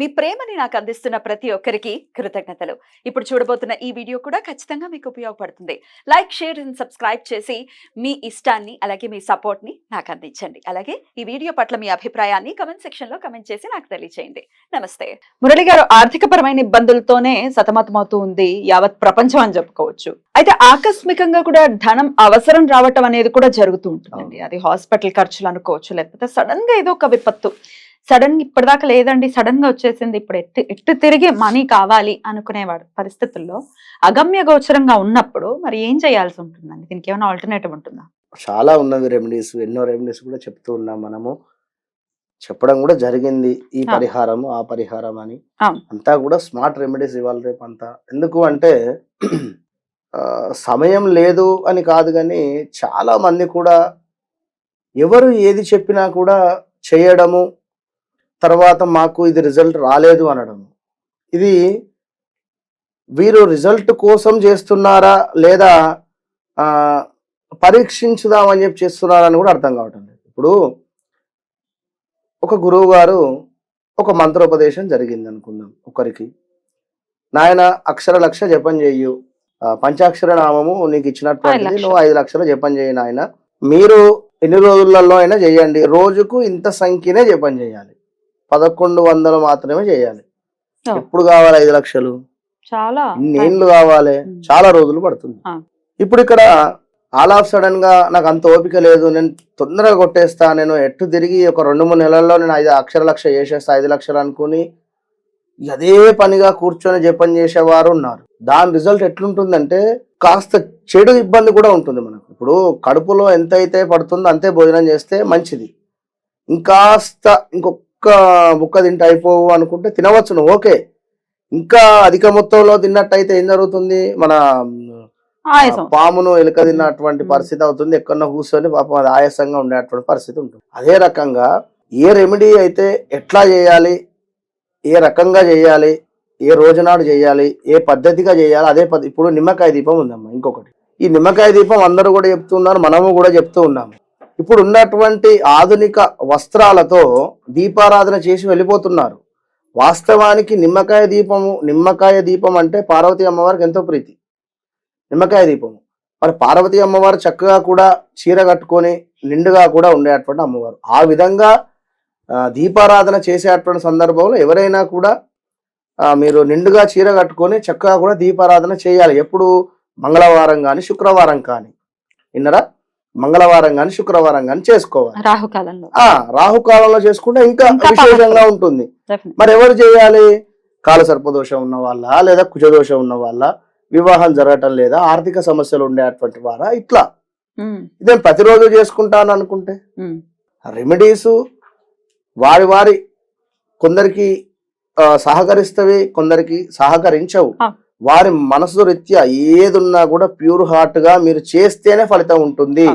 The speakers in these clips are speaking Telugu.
మీ ప్రేమని నాకు అందిస్తున్న ప్రతి ఒక్కరికి కృతజ్ఞతలు. ఇప్పుడు చూడబోతున్న ఈ వీడియో కూడా ఖచ్చితంగా మీకు ఉపయోగపడుతుంది. లైక్ షేర్ అండ్ సబ్స్క్రైబ్ చేసి మీ ఇష్టాన్ని అలాగే మీ సపోర్ట్ని నాకు అందించండి. అలాగే ఈ వీడియో పట్ల మీ అభిప్రాయాన్ని కమెంట్ సెక్షన్లో కమెంట్ చేసి నాకు తెలియజేయండి నమస్తే. మురళి గారు ఆర్థిక పరమైన ఇబ్బందులతోనే సతమతమవుతూ ఉంది యావత్ ప్రపంచం అని చెప్పుకోవచ్చు. అయితే ఆకస్మికంగా కూడా ధనం అవసరం రావటం అనేది కూడా జరుగుతూ ఉంటుందండి. అది హాస్పిటల్ ఖర్చులు అనుకోవచ్చు లేకపోతే సడన్గా ఏదో ఒక విపత్తు. సడన్ ఇప్పటిదాకా లేదండి. సడన్గా వచ్చేసింది. ఇప్పుడు ఎట్టు ఎట్టు తిరిగి మనీ కావాలి అనుకునేవాడు పరిస్థితుల్లో అగమ్య గోచరంగా ఉన్నప్పుడు మరి ఏం చేయాల్సి ఉంటుందండి? దీనికి ఏమైనా ఆల్టర్నేటివ్ ఉంటుందా? చాలా ఉన్నవి రెమెడీస్ ఎన్నో రెమెడీస్ కూడా చెప్తూ ఉన్నాం మనము. చెప్పడం కూడా జరిగింది ఈ. పరిహారం ఆ పరిహారం అని. అంతా కూడా స్మార్ట్ రెమెడీస్ ఇవ్వాలి రేపు అంతా. ఎందుకు అంటే సమయం లేదు అని కాదు కానీ చాలా మంది కూడా ఎవరు ఏది చెప్పినా కూడా చేయడము తర్వాత మాకు ఇది రిజల్ట్ రాలేదు అనడం. ఇది వీరు రిజల్ట్ కోసం చేస్తున్నారా లేదా పరీక్షించుదామని చెప్పి చేస్తున్నారా అని కూడా అర్థం కావటం లేదు. ఇప్పుడు ఒక గురువు గారు ఒక మంత్రోపదేశం జరిగింది అనుకుందాం ఒకరికి. నాయన అక్షర లక్ష జపం చెయ్యు. ఆ, పంచాక్షర నామము నీకు ఇచ్చినటువంటిది లక్షలు. నువ్వు ఐదు లక్షలు జపం చేయి నాయన. మీరు ఎన్ని రోజులలో అయినా చేయండి. రోజుకు ఇంత సంఖ్యనే జపం చేయాలి. పదకొండు వందలు మాత్రమే చేయాలి. ఎప్పుడు కావాలి ఐదు లక్షలు? చాలా. ఇన్ని ఏళ్ళు కావాలి. చాలా రోజులు పడుతుంది. ఇప్పుడు ఇక్కడ ఆల్ ఆఫ్ సడన్గా నాకు అంత ఓపిక లేదు. నేను తొందరగా కొట్టేస్తా. నేను ఎట్టు తిరిగి ఒక రెండు మూడు నెలల్లో నేను ఐదు అక్షర లక్ష చేసేస్తా. ఐదు లక్షలు అనుకుని అదే పనిగా కూర్చొని జపం చేసేవారు ఉన్నారు. దాని రిజల్ట్ ఎట్లుంటుందంటే కాస్త చెడు ఇబ్బంది కూడా ఉంటుంది మనకు. ఇప్పుడు కడుపులో ఎంత అయితే పడుతుందో అంతే భోజనం చేస్తే మంచిది. ఇంకాస్త ఇంకొక బుక్క తింటే అయిపోవు అనుకుంటే తినవచ్చు నువ్వు ఓకే. ఇంకా అధిక మొత్తంలో తిన్నట్టయితే ఏం జరుగుతుంది? మన పామును ఎలుక తిన్నటువంటి. పరిస్థితి అవుతుంది. ఎక్కడన్నా కూర్చొని పాపం అది ఆయాసంగా ఉండేటువంటి పరిస్థితి ఉంటుంది. అదే రకంగా ఏ రెమెడీ అయితే ఎట్లా చేయాలి? ఏ రకంగా చేయాలి? ఏ రోజునాడు చేయాలి? ఏ పద్ధతిగా చేయాలి? అదే ఇప్పుడు నిమ్మకాయ దీపం ఉందమ్మా ఇంకొకటి. ఈ నిమ్మకాయ దీపం అందరూ కూడా చెప్తున్నారు మనము కూడా చెప్తూ ఉన్నాము. ఇప్పుడు ఉన్నటువంటి ఆధునిక వస్త్రాలతో దీపారాధన చేసి వెళ్ళిపోతున్నారు. వాస్తవానికి నిమ్మకాయ దీపము నిమ్మకాయ దీపం అంటే పార్వతీ అమ్మవారికి ఎంతో ప్రీతి. నిమ్మకాయ దీపము. మరి పార్వతీ అమ్మవారు చక్కగా కూడా చీర కట్టుకొని నిండుగా కూడా ఉండేటువంటి అమ్మవారు. ఆ విధంగా దీపారాధన చేసేటువంటి సందర్భంలో ఎవరైనా కూడా మీరు నిండుగా చీర కట్టుకొని చక్కగా కూడా దీపారాధన చేయాలి. ఎప్పుడు? మంగళవారం కానీ శుక్రవారం కానీ. విన్నరా? మంగళవారం కానీ శుక్రవారం కానీ చేసుకోవాలి. రాహుకాలంలో. ఆ రాహుకాలంలో చేసుకుంటే ఇంకా విశేషంగా ఉంటుంది. మరి ఎవరు చేయాలి? కాల సర్పదోషం ఉన్న వాళ్ళ లేదా కుజదోషం ఉన్న వాళ్ళ? వివాహం జరగటం లేదా? ఆర్థిక సమస్యలు ఉండేటువంటి వారా? ఇట్లా. ఇదే ప్రతిరోజు చేసుకుంటాను అనుకుంటే? రెమెడీస్ వారి వారి కొందరికి సహకరిస్తవి కొందరికి సహకరించవు. వారి మనసు రీత్యా ఏదున్నా కూడా ప్యూర్ హార్ట్గా మీరు చేస్తేనే ఫలితం ఉంటుంది.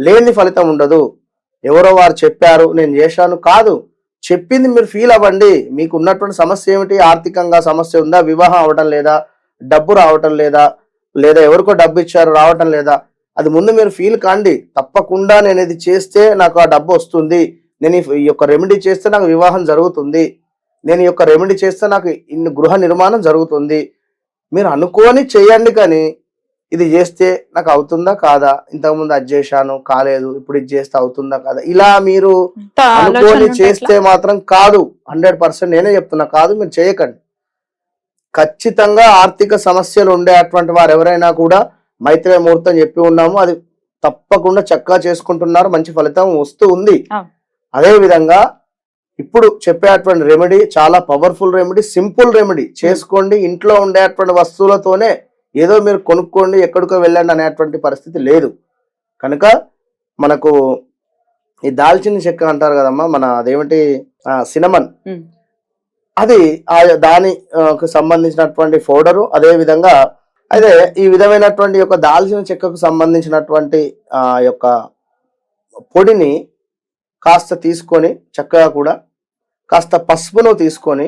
లేని ఫలితం ఉండదు. ఎవరో వారు చెప్పారు నేను చేశాను. కాదు. చెప్పింది మీరు ఫీల్ అవ్వండి. మీకు ఉన్నటువంటి సమస్య ఏమిటి? ఆర్థికంగా సమస్య ఉందా? వివాహం అవటం లేదా? డబ్బు రావటం లేదా? లేదా ఎవరికో డబ్బు ఇచ్చారు రావటం లేదా? అది ముందు మీరు ఫీల్ కాండి. తప్పకుండా నేను ఇది చేస్తే నాకు ఆ డబ్బు వస్తుంది. నేను ఈ- ఈ యొక్క రెమెడీ చేస్తే నాకు వివాహం జరుగుతుంది. నేను ఈ యొక్క రెమెడీ చేస్తే నాకు ఇన్ని గృహ నిర్మాణం జరుగుతుంది. మీరు అనుకోని చేయండి కానీ ఇది చేస్తే నాకు అవుతుందా కాదా? ఇంతకుముందు అది చేశాను కాలేదు ఇప్పుడు ఇది చేస్తే అవుతుందా కాదా? ఇలా మీరు అనుకోని చేస్తే మాత్రం కాదు. హండ్రెడ్ పర్సెంట్ నేనే చెప్తున్నా కాదు మీరు చేయకండి. ఖచ్చితంగా ఆర్థిక సమస్యలు ఉండేటువంటి వారు ఎవరైనా కూడా మైత్రేయ ముహూర్తం చెప్పి ఉన్నాము. అది తప్పకుండా చక్కగా చేసుకుంటున్నారు. మంచి ఫలితం వస్తూ ఉంది. అదే విధంగా ఇప్పుడు చెప్పేటువంటి రెమెడీ చాలా పవర్ఫుల్ రెమెడీ సింపుల్ రెమెడీ చేసుకోండి ఇంట్లో ఉండేటువంటి వస్తువులతోనే ఏదో మీరు కొనుక్కోండి ఎక్కడికో వెళ్ళండి అనేటువంటి పరిస్థితి లేదు. కనుక మనకు ఈ దాల్చిన చెక్క అంటారు కదమ్మా మన అదేమిటి సినమన్ అది ఆ దాని ఆ, కు సంబంధించినటువంటి ఫోడరు అదే విధంగా అయితే ఈ విధమైనటువంటి యొక్క దాల్చిన చెక్కకు సంబంధించినటువంటి ఆ యొక్క పొడిని కాస్త తీసుకొని చక్కగా కూడా కాస్త పసుపును తీసుకొని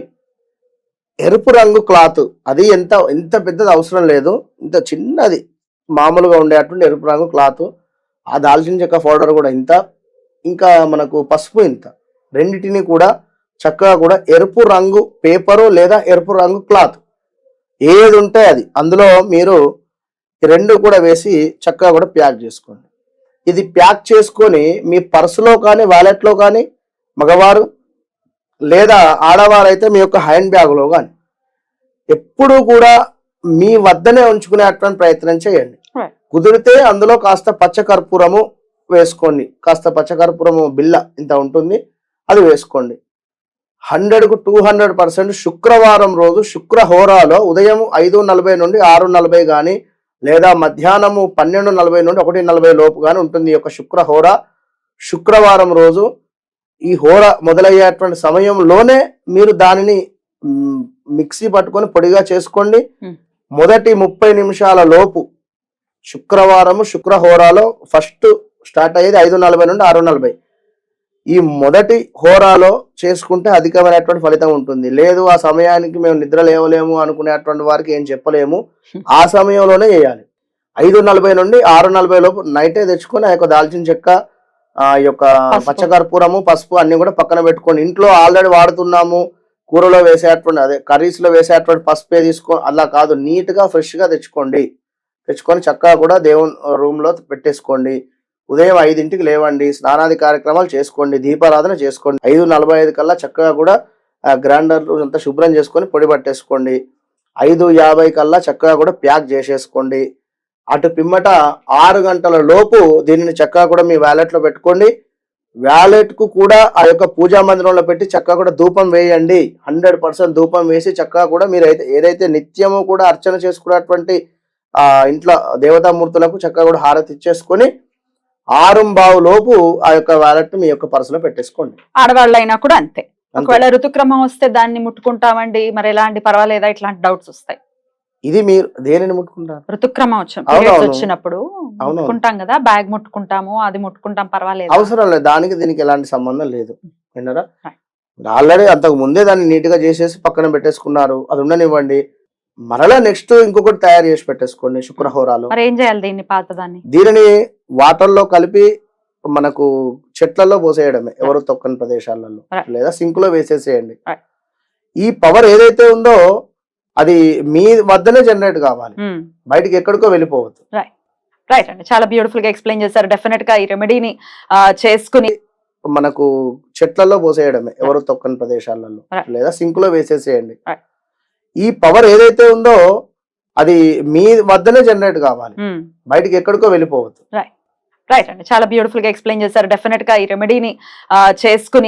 ఎరుపు రంగు క్లాత్. అది ఎంత ఎంత పెద్దది అవసరం లేదు. ఇంత చిన్నది మామూలుగా ఉండేటువంటి ఎరుపు రంగు క్లాత్. ఆ దాల్చిన చెక్క పౌడర్ కూడా ఇంత. ఇంకా మనకు పసుపు ఇంత. రెండింటిని కూడా చక్కగా కూడా ఎరుపు రంగు పేపరు లేదా ఎరుపు రంగు క్లాత్. ఏది ఉంటే అది. అందులో మీరు రెండు కూడా వేసి చక్కగా కూడా ప్యాక్ చేసుకోండి. ఇది ప్యాక్ చేసుకొని మీ పర్సులో కానీ వ్యాలెట్లో కానీ మగవారు లేదా ఆడవారు అయితే మీ యొక్క హ్యాండ్ బ్యాగ్లో కానీ ఎప్పుడూ కూడా మీ వద్దనే ఉంచుకునేటువంటి ప్రయత్నం చేయండి. కుదిరితే అందులో కాస్త పచ్చకర్పూరము వేసుకోండి. కాస్త పచ్చకర్పూరము బిల్ల ఇంత ఉంటుంది అది వేసుకోండి. హండ్రెడ్కు టూ హండ్రెడ్ పర్సెంట్ శుక్రవారం రోజు శుక్రహోరాలో ఉదయం ఐదు నలభై నుండి ఆరు నలభై కానీ లేదా మధ్యాహ్నము పన్నెండు నలభై నుండి ఒకటి నలభై లోపు కానీ ఉంటుంది ఈ యొక్క శుక్రహోర శుక్రవారం రోజు ఈ హోర మొదలయ్యేటువంటి సమయంలోనే మీరు దానిని మిక్సీ పట్టుకొని పొడిగా చేసుకోండి. మొదటి ముప్పై నిమిషాల లోపు శుక్రవారము శుక్రహోరాలో ఫస్ట్ స్టార్ట్ అయ్యేది ఐదు నలభై నుండి ఆరు నలభై. ఈ మొదటి హోరాలో చేసుకుంటే అధికమైనటువంటి ఫలితం ఉంటుంది. లేదు ఆ సమయానికి మేము నిద్ర లేవలేము అనుకునేటువంటి వారికి ఏం చెప్పలేము. ఆ సమయంలోనే చేయాలి. ఐదు నలభై నుండి ఆరు నలభై లోపు నైటే తెచ్చుకొని ఆ యొక్క దాల్చిన చెక్క ఆ యొక్క. పచ్చకర్పూరము పసుపు అన్ని కూడా పక్కన పెట్టుకొని ఇంట్లో ఆల్రెడీ వాడుతున్నాము కూరలో వేసేటువంటి అదే కర్రీస్లో వేసేటువంటి పసుపే తీసుకో అలా కాదు నీట్గా ఫ్రెష్గా తెచ్చుకోండి. తెచ్చుకొని చక్కగా కూడా దేవుని రూమ్లో పెట్టేసుకోండి. ఉదయం ఐదింటికి లేవండి స్నానాది కార్యక్రమాలు చేసుకోండి దీపారాధన చేసుకోండి. ఐదు నలభై ఐదు కల్లా చక్కగా కూడా గ్రైండర్ అంతా శుభ్రం చేసుకొని పొడి పట్టేసుకోండి. ఐదు యాభై కల్లా చక్కగా కూడా ప్యాక్ చేసేసుకోండి. అటు పిమ్మట ఆరు గంటల లోపు దీనిని చక్కగా కూడా మీ వ్యాలెట్లో పెట్టుకోండి. వ్యాలెట్కు కూడా ఆ యొక్క పూజా మందిరంలో పెట్టి చక్కగా కూడా ధూపం వేయండి. హండ్రెడ్ పర్సెంట్ ధూపం వేసి చక్కగా కూడా మీరు అయితే ఏదైతే నిత్యము కూడా అర్చన చేసుకున్నటువంటి ఆ ఇంట్లో దేవతామూర్తులకు చక్కగా కూడా హారతి ఇచ్చేసుకొని ఆరుంబావు లోపు ఆ యొక్క వ్యాలెట్ మీ యొక్క పర్సులో పెట్టేసుకోండి. ఆడవాళ్ళైనా కూడా అంతే. అంతే. ఒకవేళ ఋతుక్రమం వస్తే దాన్ని ముట్టుకుంటామండి. మరి ఎలాంటి పర్వాలేదా? ఇట్లాంటి డౌట్స్ వస్తాయి. ఇది మీరు దేనిని ముట్టుకుంటారు ఋతుక్రమం. వచ్చినప్పుడు. ముట్టుకుంటాం కదా బ్యాగ్ ముట్టుకుంటాము అది ముట్టుకుంటాం పర్వాలేదు అవసరం లేదు దానికి దీనికి ఎలాంటి సంబంధం లేదు విన్నారా. ఆల్రెడీ అంతకు ముందే దాన్ని నీట్గా చేసేసి పక్కన పెట్టేసుకున్నారు అది ఉండనివ్వండి మరలా నెక్స్ట్ ఇంకొకటి తయారు చేసి పెట్టేసుకోండి శుక్రహోరాలు ఏం చేయాలి దీన్ని పాతదాన్ని దీనిని వాటర్లో కలిపి మనకు చెట్లలో పోసేయడమే ఎవరు తొక్కని ప్రదేశాలలో. లేదా సింక్లో వేసేసేయండి. ఈ పవర్ ఏదైతే ఉందో అది మీ వద్దనే జనరేట్ కావాలి. ఉమ్. బయటికి ఎక్కడికో వెళ్ళిపోవద్దు. రైట్ అండి. చాలా బ్యూటిఫుల్గా ఎక్స్ప్లెయిన్ చేశారు. డెఫినెట్గా ఈ రెమెడీని చేసుకుని మనకు చెట్లలో పోసేయడమే ఎవరు తొక్కని ప్రదేశాలలో. లేదా సింక్లో వేసేసేయండి. ఈ పవర్ ఏదైతే ఉందో అది మీ వద్దనే జనరేట్ కావాలి. ఉమ్. బయటికి ఎక్కడికో వెళ్ళిపోవద్దు. రైట్ అండి. చాలా బ్యూటిఫుల్గా ఎక్స్ప్లెయిన్ చేశారు. డెఫినెట్గా ఈ రెమెడీని చేసుకుని